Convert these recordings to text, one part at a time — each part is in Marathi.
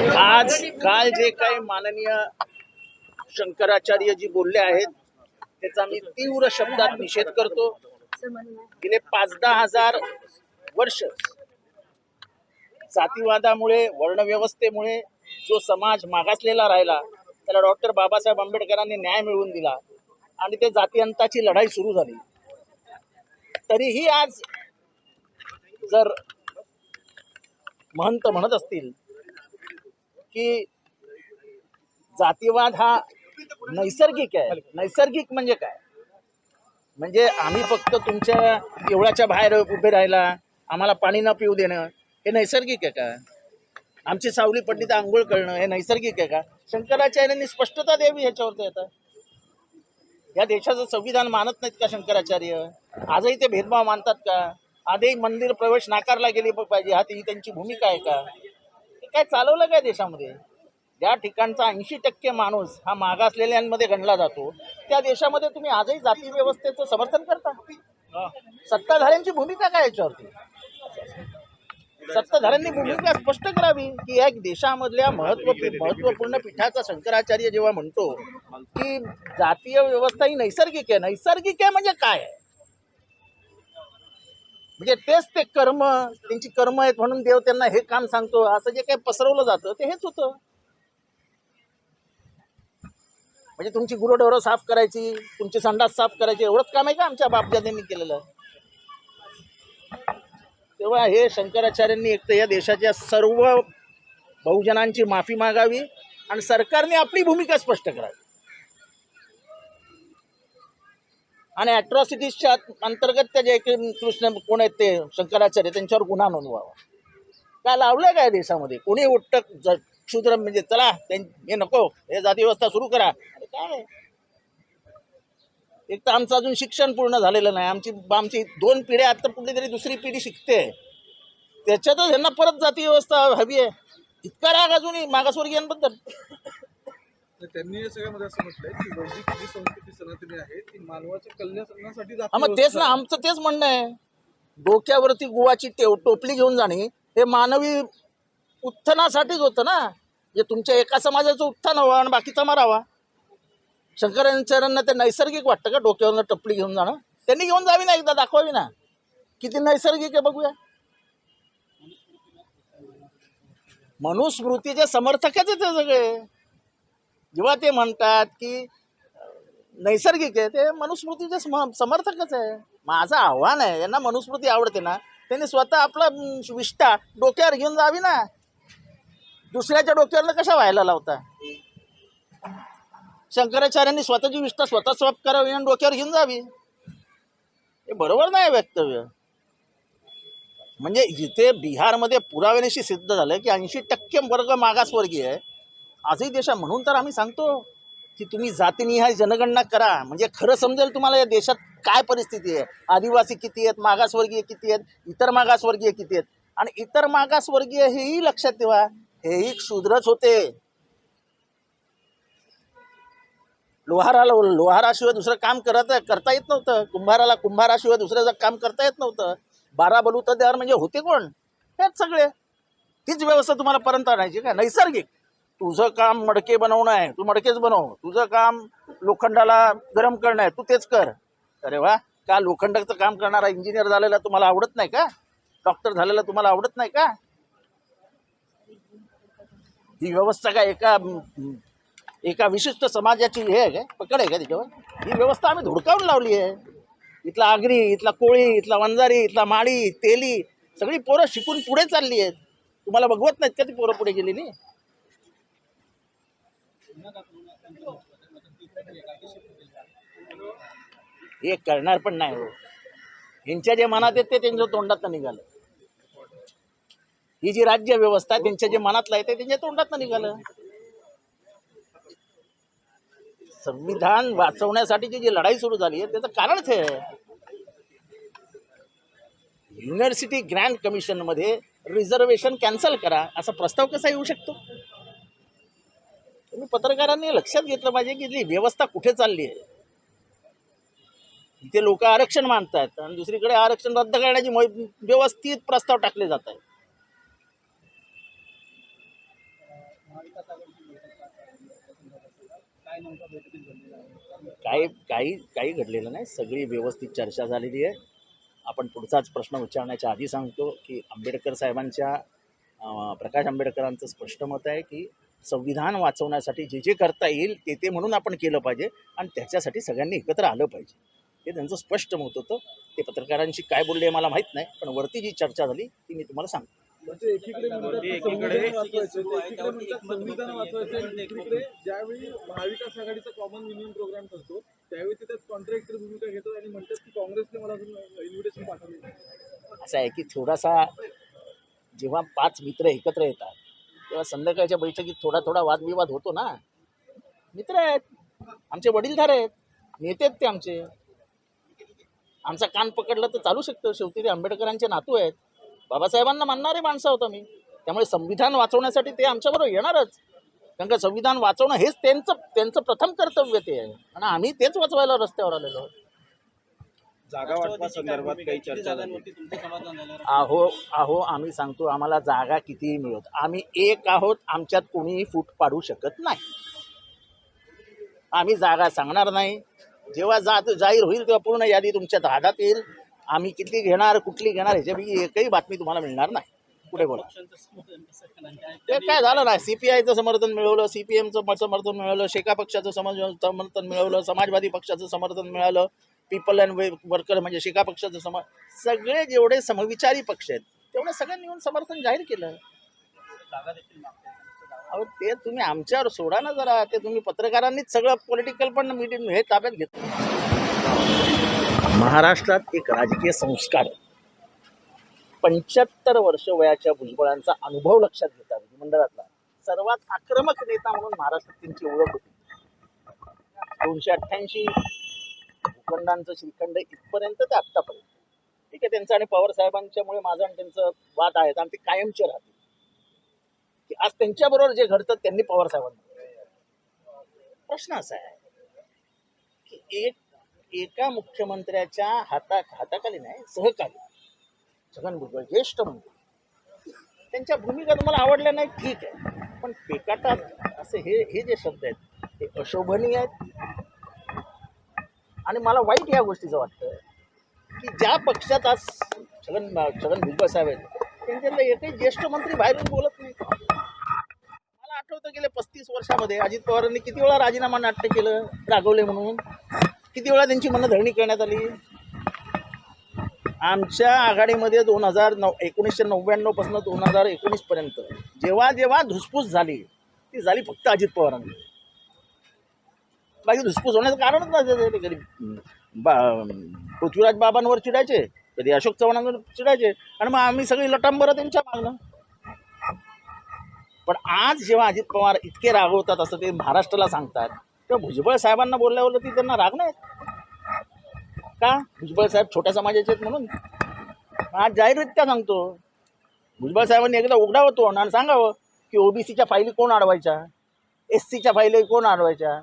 आज काल जे काही माननीय शंकराचार्य जी बोलले आहेत त्याचा मी तीव्र शब्दात निषेध करतो. गेले पाच दहा हजार वर्ष जातीवादामुळे वर्णव्यवस्थेमुळे जो समाज मागासलेला राहिला त्याला डॉक्टर बाबासाहेब आंबेडकरांनी न्याय मिळवून दिला आणि ते जातीयंताची लढाई सुरू झाली. तरीही आज जर महंत म्हणत असतील की जातीवाद हा नैसर्गिक आहे. नैसर्गिक म्हणजे काय? म्हणजे आम्ही फक्त तुमच्या देवळाच्या बाहेर उभे राहिला आम्हाला पाणी न पिऊ देणं हे नैसर्गिक आहे का? आमची सावली पडली तर आंघोळ करणं हे नैसर्गिक आहे का? शंकराचार्यांनी स्पष्टता द्यावी ह्याच्यावरती येतात या देशाचं संविधान मानत नाहीत का शंकराचार्य? आजही ते भेदभाव मानतात का? आजही मंदिर प्रवेश नाकारला गेली पाहिजे हा ती त्यांची भूमिका आहे का? काय चालवलं काय देशामध्ये? ज्या ठिकाणचा ऐंशी टक्के माणूस हा मागासलेल्यांमध्ये गणला जातो त्या देशामध्ये तुम्ही आजही जाती व्यवस्थेचं समर्थन करता. सत्ताधाऱ्यांची भूमिका काय याच्यावरती? सत्ताधाऱ्यांनी भूमिका स्पष्ट करावी की या देशामधल्या महत्त्व महत्त्वपूर्ण पीठाचा शंकराचार्य जेव्हा म्हणतो की जातीय व्यवस्था ही नैसर्गिक आहे. नैसर्गिक आहे म्हणजे काय? आहे म्हणजे तेच ते कर्म त्यांची कर्म आहेत म्हणून देव त्यांना हे काम सांगतो असं जे काही पसरवलं जातं ते हेच होतं. म्हणजे तुमची गुरुढोरं साफ करायची तुमची संडास साफ करायची एवढंच काम आहे का आमच्या बापजाद्यांनी केलेलं? तेव्हा हे शंकराचार्यांनी एक तर या देशाच्या सर्व बहुजनांची माफी मागावी आणि सरकारने आपली भूमिका स्पष्ट करावी. आणि अट्रॉसिटीजच्या अंतर्गत त्या जे कृष्ण कोण आहेत ते शंकराचार्य त्यांच्यावर गुन्हा नोंदवावा. काय लावलं काय देशामध्ये? कोणी उठतं क्षुद्र म्हणजे चला हे नको हे जाती व्यवस्था सुरू करा. अरे काय? एक तर आमचं अजून शिक्षण पूर्ण झालेलं नाही. आमची आमची दोन पिढ्या आता कुठलीतरी दुसरी पिढी शिकते. त्याच्यातच ह्यांना परत जाती व्यवस्था हवी आहे. इतका राग अजूनही मागासवर्गीयांबद्दल. त्यांनी सगळ्यामध्ये असं म्हटलंय की वैदिक जी संस्कृती सनातनी आहे ती मानवाच्या कल्याणासाठी हा मग तेच ना आमचं तेच म्हणणं आहे. डोक्यावरती गुवाची टेव टोपली घेऊन जाणे हे मानवी उत्थानासाठीच होतं ना. जे तुमच्या एका समाजाचं उत्थान व्हावं आणि बाकीचा मरावा शंकराचार्यांना ते नैसर्गिक वाटतं का? डोक्यावरनं टपली घेऊन जाणं? त्यांनी घेऊन जावी ना एकदा दाखवावी ना. किती नैसर्गिक आहे बघूया. मनुस्मृतीचे समर्थकच आहे ते सगळे. जेव्हा ते म्हणतात की नैसर्गिक आहे ते मनुस्मृतीचे सम समर्थकच आहे. माझं आव्हान आहे यांना मनुस्मृती आवडते ना त्यांनी स्वतः आपला विष्ठा डोक्यावर घेऊन जावी ना. दुसऱ्याच्या डोक्यावरनं कशा व्हायला लावता? शंकराचार्यांनी स्वतःची विष्ठा स्वतः स्वप करावी आणि डोक्यावर घेऊन जावी. हे बरोबर नाही वक्तव्य. म्हणजे जिथे बिहारमध्ये पुराव्यानिशी सिद्ध झालं की ऐंशी टक्के वर्ग मागासवर्गीय आहे. आजही देशा म्हणून तर आम्ही सांगतो की तुम्ही जातीनिहाय जनगणना करा. म्हणजे खरं समजेल तुम्हाला या देशात काय परिस्थिती आहे. आदिवासी किती आहेत मागासवर्गीय किती आहेत इतर मागासवर्गीय किती आहेत. आणि इतर मागासवर्गीय हेही लक्षात ठेवा हेही शूद्रच होते. लोहाराला लोहाराशिवाय दुसरं काम करत करता येत नव्हतं. कुंभाराला कुंभाराशिवाय दुसरं काम करता येत नव्हतं. बारा बलुतद्यावर म्हणजे होते कोण? हेच सगळे. तीच व्यवस्था तुम्हाला पर्यंत आणायची का? नैसर्गिक. तुझं काम मडके बनवणं आहे तू मडकेच बनव. तुझं काम लोखंडाला गरम करणं आहे तू तेच कर. अरे वा का लोखंडाचं काम करणारा इंजिनियर झालेला तुम्हाला आवडत नाही का? डॉक्टर झालेला तुम्हाला आवडत नाही का? ही व्यवस्था काय एका एका विशिष्ट समाजाची हे आहे काय? पकड आहे का त्याच्यावर ही व्यवस्था आम्ही धुडकावून लावली आहे. इथला आगरी इथला कोळी इथला वंजारी इथला माळी तेली सगळी पोरं शिकून पुढे चालली आहेत. तुम्हाला बघवत नाहीत का ती पोरं पुढे गेलेली? हे करणार पण नाही हो. यांच्या जे मनात येत ते त्यांच्या तोंडात निघालं. ही जी राज्य व्यवस्था आहे, त्यांच्या जे मनातलं आहे ते त्यांच्या तोंडात निघालं. संविधान वाचवण्यासाठीची जी लढाई सुरू झाली आहे त्याचं कारणच आहे. युनिव्हर्सिटी ग्रँड कमिशनमध्ये रिझर्वेशन कॅन्सल करा असा प्रस्ताव कसा येऊ शकतो? तुम्ही पत्रकारांनी लक्षात घेतलं पाहिजे की जी व्यवस्था कुठे चालली आहे? इथे लोक आरक्षण मानतात आणि दुसरीकडे आरक्षण रद्द करण्याची व्यवस्थित प्रस्ताव टाकले जात आहेत. काही काही काही घडलेलं नाही. सगळी व्यवस्थित चर्चा झालेली आहे. आपण पुढचाच प्रश्न उच्चारण्याच्या आधी सांगतो की आंबेडकर साहेबांच्या प्रकाश आंबेडकरांचं स्पष्ट मत आहे की संविधान वाचवण्यासाठी जे जे करता येईल ते ते म्हणून आपण केलं पाहिजे आणि त्याच्यासाठी सगळ्यांनी एकत्र आलं पाहिजे. हे त्यांचं स्पष्ट मत होतं. ते पत्रकारांशी काय बोलले हे मला माहीत नाही पण वरती जी चर्चा झाली ती मी तुम्हाला सांगतो. म्हणजे एकीकडे म्हणतात की संविधान वाचवायचं एकीकडे म्हणतात संविधान वाचवायचं आणि दुसरीकडे ज्यावेळी महाविकास आघाडीचा कॉमन युनियन प्रोग्राम ठरतो त्यावेळी ते त्यात कॉन्ट्रॅक्टर भूमिका घेतात आणि म्हणतात की काँग्रेसने मला अजून इन्व्हिटेशन पाठवले नाही. असं आहे की थोडासा जेव्हा पाच मित्र एकत्र येतात तेव्हा संध्याकाळच्या बैठकीत थोडा थोडा वादविवाद होतो ना? मित्र आहेत. आमचे वडीलधार आहेत. नेते आहेत ते आमचे. आमचा कान पकडलं तर चालू शकतं. शेवटी ते आंबेडकरांचे नातू आहेत. बाबासाहेबांना मानणारे माणसं होतो मी त्यामुळे संविधान वाचवण्यासाठी ते आमच्याबरोबर येणारच. कारण का संविधान वाचवणं हेच त्यांचं त्यांचं प्रथम कर्तव्य ते आहे. आणि आम्ही तेच वाचवायला रस्त्यावर आलेलो आहोत. जागा वाटपा संदर्भात काही चर्चा झाली? आहो आहो आम्ही सांगतो आम्हाला जागा कितीही मिळत. आम्ही एक आहोत आमच्यात कोणीही फूट पाडू शकत नाही. आम्ही जागा सांगणार नाही. जेव्हा जात जाहीर होईल तेव्हा पूर्ण यादी तुमच्या हातात येईल. आम्ही किती घेणार कुठली घेणार ह्याच्यापैकी एकही बातमी तुम्हाला मिळणार नाही. पुढे बोला. ते काय झालं ना सीपीआयचं समर्थन मिळवलं सीपीएमचं समर्थन मिळवलं शेका पक्षाचं समर्थन मिळवलं समाजवादी पक्षाचं समर्थन मिळालं. पीपल अँड वर्कर म्हणजे शिका पक्षाचं सम सगळे जेवढे समविचारी पक्ष आहेत तेवढे सगळ्यांनी येऊन समर्थन जाहीर केलं. अहो ते तुम्ही आमच्यावर सोडा ना जरा. ते तुम्ही पत्रकारांनीच सगळं पॉलिटिकल पण मीटिंग हे ताब्यात घेतलं महाराष्ट्रात एक राजकीय संस्कार. पंच्याहत्तर वर्ष वयाच्या भुजबळांचा अनुभव लक्षात घेता विधिमंडळातला. सर्वात आक्रमक नेता म्हणून महाराष्ट्रात त्यांची ओळख होती. दोनशे अठ्ठ्याऐंशी श्रीखंडांचं श्रीखंड इथपर्यंत ते आत्तापर्यंत ठीक आहे त्यांचं आणि पवार साहेबांच्यामुळे माझं आणि त्यांचं वाद आहेत आणि ते कायमचे राहतील की आज त्यांच्याबरोबर जे घडतं त्यांनी पवार साहेबांना प्रश्न असा आहे की एक एका मुख्यमंत्र्याच्या हाता हाताखाली नाही सहकारी छगन भुजबळ ज्येष्ठ मंत्री त्यांच्या भूमिका तुम्हाला आवडल्या नाही ठीक आहे पण पेकाटात असे हे हे जे शब्द आहेत ते अशोभनीय आहेत आणि मला वाईट या गोष्टीचं वाटतं. की ज्या पक्षात आज छगन छगन भुजबळ साहेब आहेत त्यांच्यातला एकही ज्येष्ठ मंत्री बाहेरून बोलत नाही. मला आठवतं गेले पस्तीस वर्षामध्ये अजित पवारांनी किती वेळा राजीनामा नाट्य केलं रागवले म्हणून. किती वेळा त्यांची मनधरणी करण्यात आली. आमच्या आघाडीमध्ये दोन हजार नऊ एकोणीसशे नव्याण्णवपासून दोन हजार एकोणीसपर्यंत जेव्हा जेव्हा धुसफूस झाली ती झाली फक्त अजित पवारांनी बाकी धुसफूस होण्याचं कारणच नसायचं ते कधी बा पृथ्वीराज बाबांवर चिडायचे कधी अशोक चव्हाणांवर चिडायचे आणि मग आम्ही सगळी लटांबरं त्यांच्या मागणं पण आज जेव्हा अजित पवार इतके रागवतात असं ते महाराष्ट्राला सांगतात तेव्हा भुजबळ साहेबांना बोलल्यावर ती त्यांना राग नाही. का? भुजबळ साहेब छोट्या समाजाचे आहेत म्हणून. आज जाहीररित्या सांगतो. भुजबळ साहेबांनी एकदा उघडावं तो आणि सांगावं की ओबीसीच्या फायली कोण अडवायच्या? एस सीच्या फायली कोण अडवायच्या?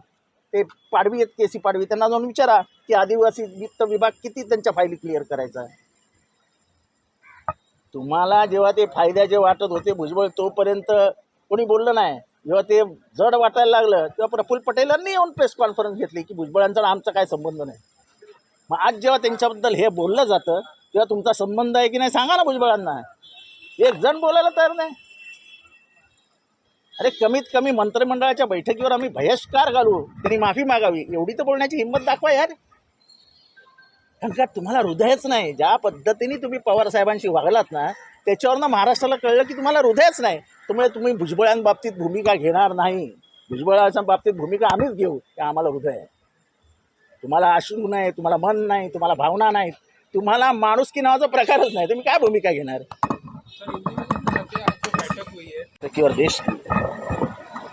ते पाडवी आहेत के सी पाडवी त्यांना जाऊन विचारा की आदिवासी वित्त विभाग किती त्यांच्या फायली क्लिअर करायचा तुम्हाला जेव्हा ते फायद्याचे वाटत होते भुजबळ तोपर्यंत कोणी बोललं नाही. जेव्हा ते जड वाटायला लागलं तेव्हा प्रफुल्ल पटेलांनी येऊन प्रेस कॉन्फरन्स घेतली की भुजबळांचा आमचा काय संबंध नाही. मग आज जेव्हा त्यांच्याबद्दल हे बोललं जातं तेव्हा तुमचा संबंध आहे की नाही सांगा ना भुजबळांना. एक जण बोलायला तयार नाही. अरे कमीत कमी मंत्रिमंडळाच्या बैठकीवर आम्ही बहिष्कार घालू. त्यांनी माफी मागावी. एवढी तर बोलण्याची हिंमत दाखवा यार. कारण का तुम्हाला हृदयच नाही. ज्या पद्धतीने तुम्ही पवार साहेबांशी वागलात ना त्याच्यावरनं महाराष्ट्राला कळलं की तुम्हाला हृदयच नाही. त्यामुळे तुम्ही भुजबळांबाबतीत भूमिका घेणार नाही. भुजबळाच्या बाबतीत भूमिका आम्हीच घेऊ की आम्हाला हृदय आहे. तुम्हाला अश्रू नाही तुम्हाला मन नाही तुम्हाला भावना नाहीत तुम्हाला माणूस की नावाचा प्रकारच नाही. तुम्ही काय भूमिका घेणार? बैठक देश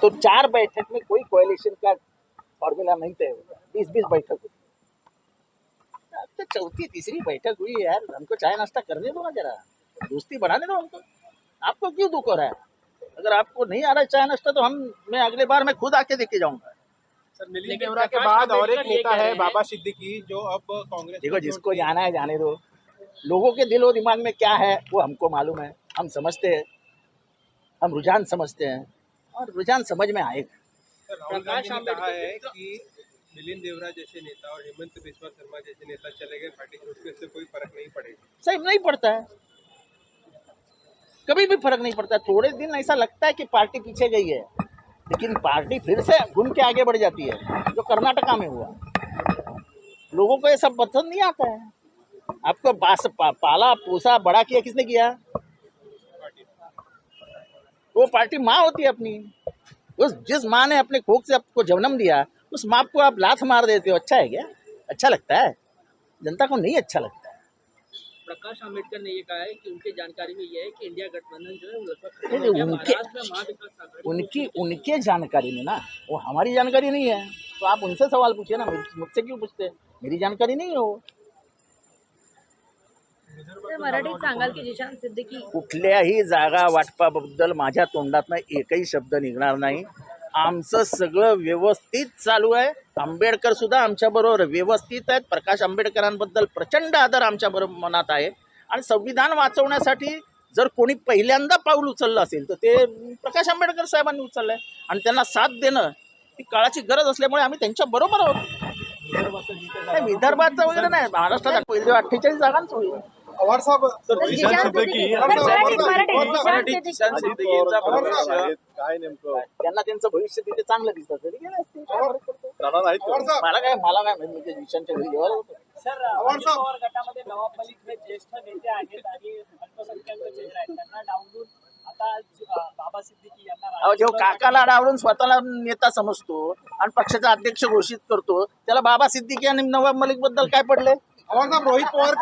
तो चार बैठक में कोई कोalition का फॉर्मूला नहीं तय होगा बीस बीस बैठक हुई अब तो चौथी तीसरी बैठक हुई यार। हमको चाय नाश्ता करने दो ना जरा। दोस्ती बढ़ाने दो हमको। आपको क्यों दुख हो रहा है? अगर आपको नहीं आ रहा है चाय नाश्ता तो हम मैं अगले बार मैं खुद आके देखे जाऊँगा। सर मिलिंद देवरा के बाद और एक नेता है बाबा सिद्दीकी जो अब कांग्रेस देखो जिसको जाना है जाने दो। लोगों के दिल और दिमाग में क्या है वो हमको मालूम है। हम समझते हैं। हम रुझान समझते हैं। और रुझान समझ में आएगा कहा है कि मिलिंद देवरा जैसे नेता और हेमंत बिस्वा शर्मा जैसे नेता चले गए पार्टी कोई फ़र्क नहीं पड़ेगा। सही नहीं पड़ता है। कभी भी फ़र्क नहीं पड़ता। थोड़े दिन ऐसा लगता है कि पार्टी पीछे गई है। लेकिन पार्टी फिर से घूम के आगे बढ़ जाती है जो कर्नाटका में हुआ। लोगों को ये सब पसंद नहीं आता है। आपको पास पा, पाला पोसा बड़ा किया किसने किया? वो पार्टी माँ होती है अपनी। उस जिस माँ ने अपने कोख से आपको जन्म दिया उस माँ को आप लाथ मार देते हो। अच्छा है क्या? अच्छा लगता है? जनता को नहीं अच्छा लगता। है प्रकाश आम्बेडकर ने ये कहा है कि उनकी जानकारी में ये है कि इंडिया गठबंधन जो है। उनके- उनकी उनके जानकारी में ना वो हमारी जानकारी नहीं है। तो आप उनसे सवाल पूछिए ना मुझ- मुझसे क्यों पूछते? मेरी जानकारी नहीं है वो। मराठीत सांगाल की जिशान सिद्दीकी कुठल्याही जागा वाटपाबद्दल माझ्या तोंडातनं एकही शब्द निघणार नाही. आमचं सगळं व्यवस्थित चालू आहे. आंबेडकर सुद्धा आमच्याबरोबर व्यवस्थित आहेत. प्रकाश आंबेडकरांबद्दल प्रचंड आदर आमच्याबरोबर मनात आहे. आणि संविधान वाचवण्यासाठी जर कोणी पहिल्यांदा पाऊल उचललं असेल तर ते प्रकाश आंबेडकर साहेबांनी उचललं आहे आणि त्यांना साथ देणं ही काळाची गरज असल्यामुळे आम्ही त्यांच्या बरोबर आहोत. विदर्भाचं वगैरे नाही महाराष्ट्रात पहिले अठ्ठेचाळीस जागांच होईल. पवार साहेब काय नेमकं? त्यांना त्यांचं भविष्य तिथे चांगलं दिसतं. तरी गेले? जाणार आहेत. मला काय मला काय म्हणजे विषयांच्या घरी जेवायला होतं. पवार साहेब. गटामध्ये नवाब मलिक हे ज्येष्ठ नेते आहेत आणि अल्पसंख्याक चेहरा आहेत त्यांना डावलून आता अ, बाबा सिद्दीकी यांना अहो जेव्हा काकाला डावलून स्वतःला नेता समजतो आणि पक्षाचा अध्यक्ष घोषित करतो त्याला बाबा सिद्दीकी आणि नवाब मलिकबद्दल काय पडले रोहित पवार